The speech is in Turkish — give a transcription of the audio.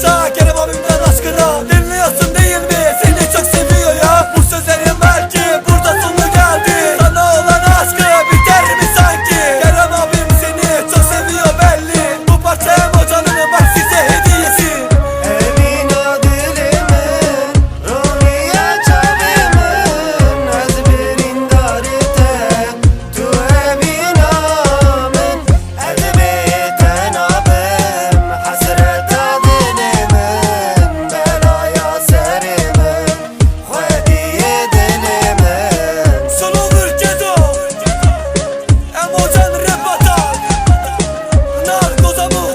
Ta Kerem abim nos